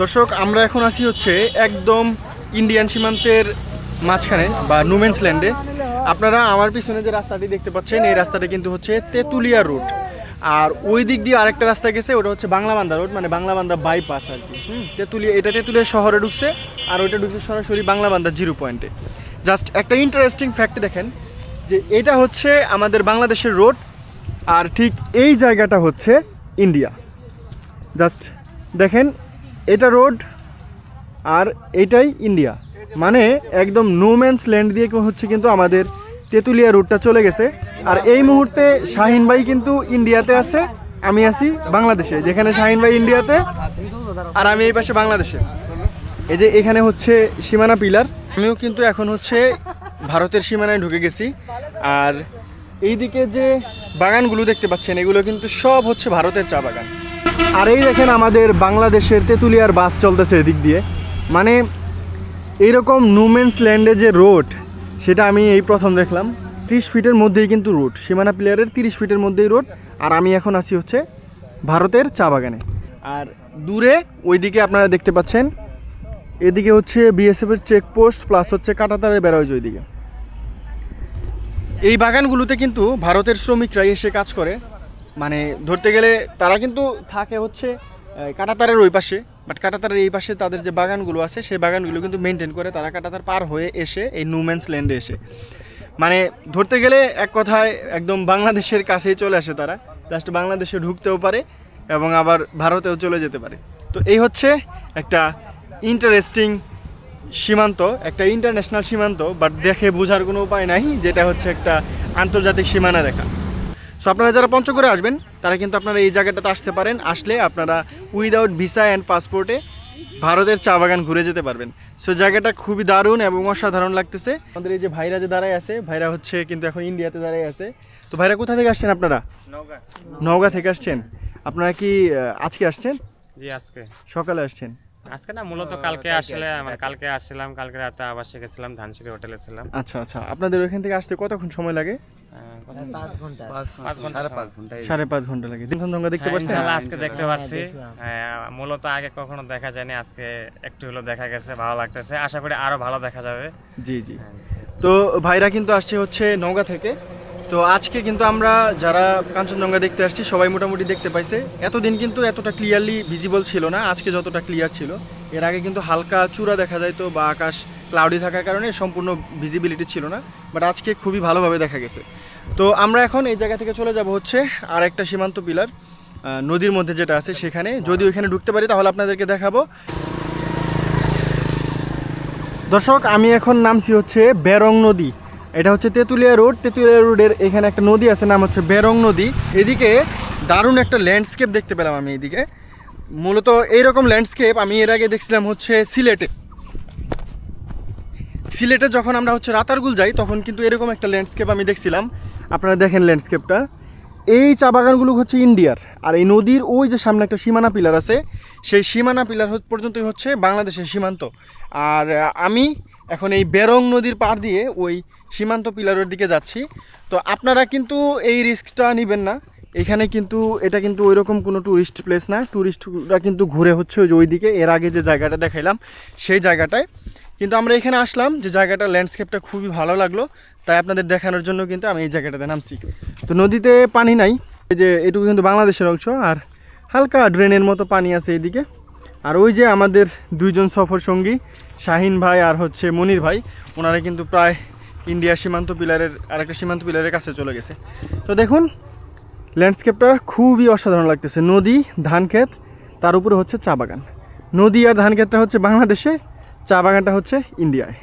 দর্শক, আমরা এখন আছি হচ্ছে একদম ইন্ডিয়ান সীমান্তের মাঝখানে বা নুমেন্স ল্যান্ডে আপনারা আমার পিছনে যে রাস্তাটি দেখতে পাচ্ছেন, এই রাস্তাটা কিন্তু হচ্ছে তেঁতুলিয়া রুট আর ওই দিক দিয়ে আরেকটা রাস্তা গেছে, ওটা হচ্ছে বাংলাবান্ধা রোড মানে বাংলাবান্ধা বাইপাস আর কি। হুম, তেঁতুলিয়া, এটা তেঁতুলিয়া শহরে ঢুকছে, আর ওইটা ঢুকছে সরাসরি বাংলাবান্ধা জিরো পয়েন্টে জাস্ট একটা ইন্টারেস্টিং ফ্যাক্ট দেখেন, যে এটা হচ্ছে আমাদের বাংলাদেশের রোড আর ঠিক এই জায়গাটা হচ্ছে ইন্ডিয়া জাস্ট দেখেন এটা রোড আর এটাই ইন্ডিয়া। মানে একদম নোম্যান্স ল্যান্ড দিয়ে হচ্ছে কিন্তু আমাদের তেঁতুলিয়া রুটটা চলে গেছে। আর এই মুহূর্তে শাহিন ভাই কিন্তু ইন্ডিয়াতে আছে, আমি আছি বাংলাদেশে, যেখানে শাহিন ভাই ইন্ডিয়াতে আর আমি এই পাশে বাংলাদেশে। এই যে এখানে হচ্ছে সীমানা পিলার, আমিও কিন্তু এখন হচ্ছে ভারতের সীমানায় ঢুকে গেছি। আর এইদিকে যে বাগানগুলো দেখতে পাচ্ছেন, এগুলো কিন্তু সব হচ্ছে ভারতের চা বাগান। আর এই দেখেন আমাদের বাংলাদেশের তেঁতুলিয়ার বাস চলতেছে এদিক দিয়ে। মানে এইরকম নুমেন্স ল্যান্ডে যে রোড সেটা আমি এই প্রথম দেখলাম। ত্রিশ ফিটের মধ্যেই কিন্তু রোড সীমানা প্লেয়ারের তিরিশ ফিটের মধ্যেই রোড আর আমি এখন আছি হচ্ছে ভারতের চা বাগানে। আর দূরে ওইদিকে আপনারা দেখতে পাচ্ছেন, এদিকে হচ্ছে বিএসএফের চেকপোস্ট প্লাস হচ্ছে কাটাতারের বেরোয় ওইদিকে। এই বাগানগুলোতে কিন্তু ভারতের শ্রমিকরা এসে কাজ করে। মানে ধরতে গেলে তারা কিন্তু থাকে হচ্ছে কাটাতারের ওই পাশে। বাট কাটাতারের এই পাশে তাদের যে বাগানগুলো আছে, সেই বাগানগুলো কিন্তু মেনটেন করে তারা কাটাতার পার হয়ে এসে এই নুমেন্স ল্যান্ডে এসে। মানে ধরতে গেলে এক কথায় একদম বাংলাদেশের কাছেই চলে আসে তারা। জাস্ট বাংলাদেশে ঢুকতেও পারে এবং আবার ভারতেও চলে যেতে পারে। তো এই হচ্ছে একটা ইন্টারেস্টিং সীমান্ত, একটা ইন্টারন্যাশনাল সীমান্ত বাট দেখে বোঝার কোনো উপায় নাই, যেটা হচ্ছে একটা আন্তর্জাতিক সীমানা রেখা সো আপনারা যারা পঞ্চগড়ে আসবেন তারা কিন্তু আপনারা এই জায়গাটাতে আসতে পারেন। আসলে আপনারা উইদাউট ভিসা অ্যান্ড পাসপোর্টে ভারতের চা বাগান ঘুরে যেতে পারবেন। সো জায়গাটা খুবই দারুণ এবং অসাধারণ লাগতেছে। আমাদের এই যে ভাইরা যে দাঁড়ায় আছে ভাইরা হচ্ছে কিন্তু এখন ইন্ডিয়াতে দাঁড়ায় আছে। তো ভাইরা কোথা থেকে আসছেন আপনারা? নওগাঁ। থেকে আসছেন। আপনারা কি আজকে আসছেন? জি আজকে। সকালে আসছেন। আজকে না মূলত কালকে আসলে মানে কালকে। আসছিলাম কালকে রাতে আবাসে গেছিলাম ধানসিঁড়ি হোটেলে ছিলাম। আচ্ছা আচ্ছা। আপনাদের ওইখান থেকে আসতে কতক্ষণ সময় লাগে? সাড়ে পাঁচ ঘণ্টা সাড়ে পাঁচ ঘণ্টা লাগে। দিন দেখতে পাচ্ছেন? আজকে দেখতে পাচ্ছি। হ্যাঁ, মূলত আগে কখনো দেখা যায়নি আজকে একটু হলো দেখা গেছে ভালো লাগতেছে। আশা করি আরও ভালো দেখা যাবে। জি জি। তো ভাইরা কিন্তু আসছে হচ্ছে নওগাঁ থেকে। তো আজকে কিন্তু আমরা যারা কাঞ্চনজঙ্ঘা দেখতে আসছি, সবাই মোটামুটি দেখতে পাইছে। এতদিন কিন্তু এতটা ক্লিয়ারলি ভিজিবল ছিল না, আজকে যতটা ক্লিয়ার ছিল। এর আগে কিন্তু হালকা চূড়া দেখা যাইতো বা আকাশ ক্লাউডি থাকার কারণে সম্পূর্ণ ভিজিবিলিটি ছিল না বাট আজকে খুবই ভালোভাবে দেখা গেছে। তো আমরা এখন এই জায়গা থেকে চলে যাব হচ্ছে আর একটা সীমান্ত পিলার নদীর মধ্যে যেটা আছে সেখানে। যদি ওইখানে ঢুকতে পারি, তাহলে আপনাদেরকে দেখাবো। দর্শক, আমি এখন নামছি হচ্ছে বেরং নদী। এটা হচ্ছে তেঁতুলিয়া রোড। তেঁতুলিয়া রোডের এখানে একটা নদী আছে, নাম হচ্ছে বেরং নদী। এদিকে দারুণ একটা ল্যান্ডস্কেপ দেখতে পেলাম আমি এদিকে। মূলত এইরকম ল্যান্ডস্কেপ আমি এর আগে দেখছিলাম হচ্ছে সিলেটে। সিলেটে যখন আমরা হচ্ছে রাতারগুল যাই, তখন কিন্তু এরকম একটা ল্যান্ডস্কেপ আমি দেখছিলাম। আপনারা দেখেন ল্যান্ডস্কেপটা এই চা বাগানগুলো হচ্ছে ইন্ডিয়ার। আর এই নদীর ওই যে সামনে একটা সীমানা পিলার আছে, সেই সীমানা পিলার পর্যন্তই হচ্ছে বাংলাদেশের সীমান্ত। আর আমি এখন এই বেরং নদীর পাড় দিয়ে ওই সীমান্ত পিলারের দিকে যাচ্ছি। তো আপনারা কিন্তু এই রিস্কটা নেবেন না। এখানে কিন্তু, এটা কিন্তু ওই রকম কোনো ট্যুরিস্ট প্লেস না। ট্যুরিস্টরা কিন্তু ঘুরে হচ্ছে ওই যে ওইদিকে। এর আগে যে জায়গাটা দেখাইলাম, সেই জায়গাটায়। কিন্তু আমরা এখানে আসলাম, যে জায়গাটা ল্যান্ডস্কেপটা খুবই ভালো লাগল। তাই আপনাদের দেখানোর জন্য কিন্তু আমি এই জায়গাটাতে নামছি। তো নদীতে পানি নাই। এই যে এটুকু কিন্তু বাংলাদেশের অংশ, আর হালকা ড্রেনের মতো পানি আছে এদিকে আর ওই যে আমাদের দুইজন সফর সঙ্গী, শাহিন ভাই আর হচ্ছে মনির ভাই, ওনারা কিন্তু প্রায় ইন্ডিয়া সীমান্ত পিলারের আরেকটা সীমান্ত পিলারের কাছে চলে গেছে। তো দেখুন ল্যান্ডস্কেপটা খুবই অসাধারণ লাগতেছে। নদী, ধান ক্ষেত, তার উপরে হচ্ছে চা বাগান। নদী আর ধানক্ষেতটা হচ্ছে বাংলাদেশে, চা বাগানটা হচ্ছে ইন্ডিয়ায়।